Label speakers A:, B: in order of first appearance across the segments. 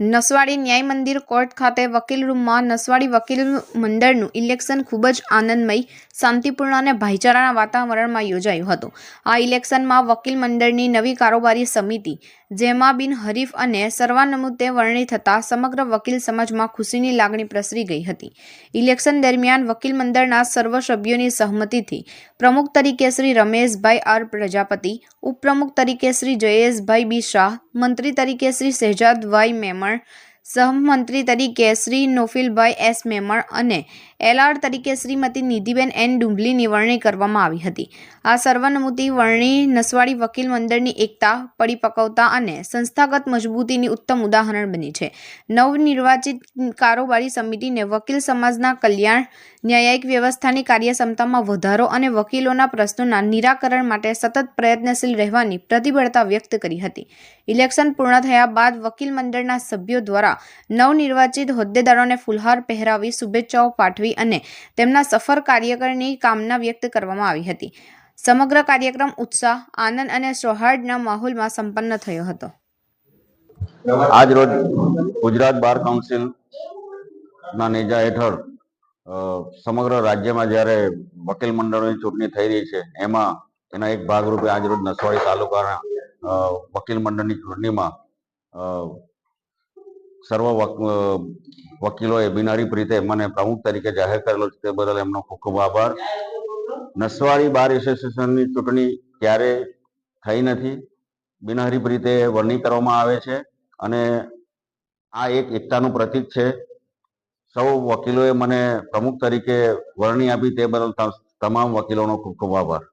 A: નસવાડી ન્યાય મંદિર કોર્ટ ખાતે વકીલ રૂમમાં નસવાડી વકીલ મંડળનું ઇલેક્શન ખૂબ જ આનંદમય, શાંતિપૂર્ણ અને ભાઈચારાના વાતાવરણમાં યોજાયું હતું. આ ઇલેક્શનમાં વકીલ મંડળની નવી કારોબારી સમિતિ જેમાં બિન હરીફ અને સર્વાનુમતે વરણી થતાં સમગ્ર વકીલ સમાજમાં ખુશીની લાગણી પ્રસરી ગઈ હતી. ઇલેક્શન દરમિયાન વકીલ મંડળના સર્વ સભ્યોની સહમતિથી પ્રમુખ તરીકે શ્રી રમેશભાઈ આર પ્રજાપતિ, ઉપપ્રમુખ તરીકે શ્રી જયેશભાઈ બી શાહ, મંત્રી તરીકે શ્રી શહેજાદભાઈ મેમણ સહમંત્રી તરીકે શ્રી નોફિલભાઈ એસ મેમણ અને એલઆર તરીકે શ્રીમતી નિધિબેન એન ડુંબલીની વરણી કરવામાં આવી હતી. આ સર્વાનુમતિ વરણી નસવાડી વકીલ મંડળની એકતા, પરિપક્વતા અને સંસ્થાગત મજબૂતીની ઉત્તમ ઉદાહરણ બની છે. નવનિર્વાચિત કારોબારી સમિતિને વકીલ સમાજના કલ્યાણ ન્યાયિક વ્યવસ્થાની કાર્યક્ષમતામાં વધારો અને વકીલોના પ્રશ્નોના નિરાકરણ માટે સતત પ્રયત્નશીલ રહેવાની પ્રતિબદ્ધતા વ્યક્ત કરી હતી. ઇલેક્શન પૂર્ણ થયા બાદ વકીલ મંડળના સભ્યો દ્વારા નવનિર્વાચિત હોદ્દેદારોને ફુલહાર પહેરાવી શુભેચ્છાઓ પાઠવી અને તેમના સફળ કાર્યકરની કામના વ્યક્ત કરવામાં આવી હતી. સમગ્ર કાર્યક્રમ ઉત્સાહ, આનંદ અને સૌહાર્દના માહોલમાં સંપન્ન થયો હતો.
B: આજ રોજ ગુજરાત બાર કાઉન્સિલ ના નેજા હેઠળ સમગ્ર રાજ્યમાં જ્યારે વકીલ મંડળોની ચૂંટણી થઈ રહી છે, એમાં એના એક ભાગરૂપે આજ રોજ નસવાડી તાલુકાના વકીલ મંડળની ચૂંટણીમાં સર્વ વકીલોએ બિનહરીફ રીતે મને પ્રમુખ તરીકે જાહેર કરેલો છે, તે બદલ એમનો ખૂબ ખૂબ આભાર. નસવાડી બાર એસોસિએશનની ચૂંટણી ક્યારે થઈ નથી બિનહરીફ રીતે વરણી કરવામાં આવે છે અને આ એક એકતાનું પ્રતીક છે. સૌ વકીલોએ મને પ્રમુખ તરીકે વરણી આપી તે બદલ તમામ વકીલોનો ખૂબ ખૂબ આભાર.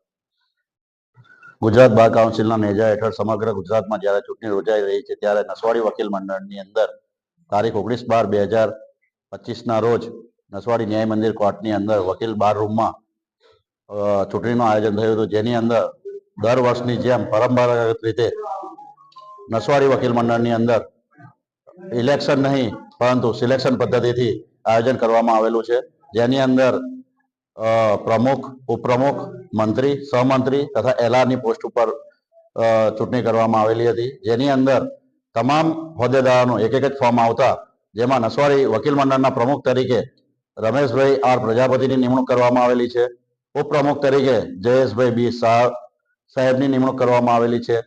B: ગુજરાત બાર કાઉન્સિલના નેજા હેઠળ સમગ્ર ગુજરાતમાં જ્યારે ચૂંટણી યોજાઈ રહી છે ત્યારે નસવાડી વકીલ મંડળની અંદર તારીખ ઓગણીસ બાર બે હજાર પચીસના રોજ નસવાડી ન્યાય મંદિર કોર્ટની અંદર વકીલ બાર રૂમમાં ચૂંટણીનું આયોજન થયું હતું. જેની અંદર દર વર્ષની જેમ પરંપરાગત રીતે નસવાડી વકીલ મંડળની અંદર ઇલેક્શન નહીં, પરંતુ સિલેક્શન પદ્ધતિથી આયોજન કરવામાં આવેલું છે. જેની અંદર પ્રમુખ, ઉપપ્રમુખ, મંત્રી, સહમંત્રી તથા એલઆરની પોસ્ટ ઉપર ચૂંટણી કરવામાં આવેલી હતી. જેની અંદર તમામ હોદ્દેદારોનું એક એક જ ફોર્મ આવતા, જેમાં નસવાડી વકીલ મંડળના પ્રમુખ તરીકે રમેશભાઈ આર પ્રજાપતિની નિમણૂક કરવામાં આવેલી છે. ઉપપ્રમુખ તરીકે જયેશભાઈ બી શાહ સાહેબની નિમણૂક કરવામાં આવેલી છે.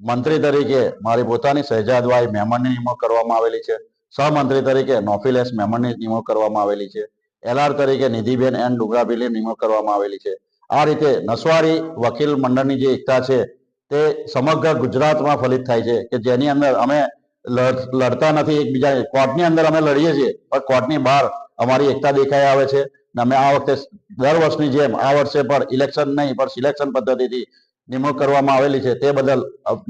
B: મંત્રી તરીકે મારી પોતાની સહેજાદભાઈ મહેમાનની નિમણૂક કરવામાં આવેલી છે. સહમંત્રી તરીકે નોફિલ મેમણની નિમણૂક કરવામાં આવેલી છે. એલઆર તરીકે નિધિબેન એન ડુગરાબીની નિમણૂક કરવામાં આવેલી છે. આ રીતે નસવાડી વકીલ મંડળની જે એકતા છે તે સમગ્ર ગુજરાતમાં ફલિત થાય છે કે જેની અંદર અમે લડ- લડતા નથી એકબીજા કોર્ટની અંદર અમે લડીએ છીએ, પણ કોર્ટની બહાર અમારી એકતા દેખાઈ આવે છે. અને અમે આ વખતે દર વર્ષની જેમ આ વર્ષે પણ ઇલેક્શન નહીં, પણ સિલેક્શન પદ્ધતિથી નિમણૂક કરવામાં આવેલી છે. તે બદલ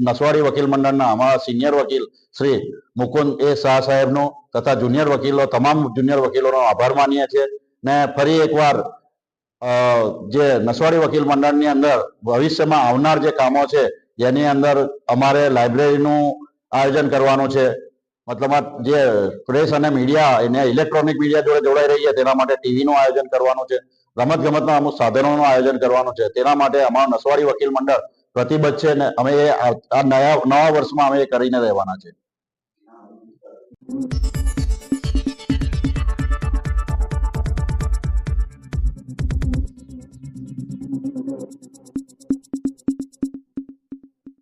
B: નસવાડી વકીલ મંડળના અમારા સિનિયર વકીલ શ્રી મુકુંદ એ શાહ સાહેબનો તથા જુનિયર વકીલો, તમામ જુનિયર વકીલોનો આભાર માનીએ છીએ. ને ફરી એકવાર જે નસવાડી વકીલ મંડળની અંદર ભવિષ્યમાં આવનાર જે કામો છે, જેની અંદર અમારે લાઇબ્રેરીનું આયોજન કરવાનું છે. મતલબ જે પ્રેસ અને મીડિયા, એને ઇલેક્ટ્રોનિક મીડિયા જોડે જોડાઈ રહી છે, તેના માટે ટીવીનું આયોજન કરવાનું છે. રમત ગમતના અમુક સાધનોનું આયોજન કરવાનું છે. તેના માટે અમારું નસવાડી વકીલ મંડળ પ્રતિબદ્ધ છે ને અમે એ આ નવા વર્ષમાં અમે એ કરીને રહેવાના છે.